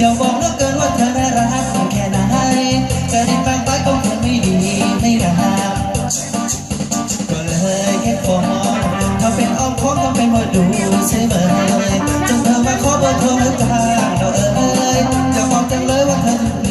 อย่าบอกเลิกเกินว่าเธอได้รักเพีแค่ไหนเธอในปากไปก็คงไม่ดีไม่รักก็เลยแค่ขอทำเป็นอ้อมค้อมทำเป็นม่าดูใช่ไหมจนเธอมาขอเบอร์โทรแล้วจ้าเราเอ่ยจะบอกจังเลยว่าเธอ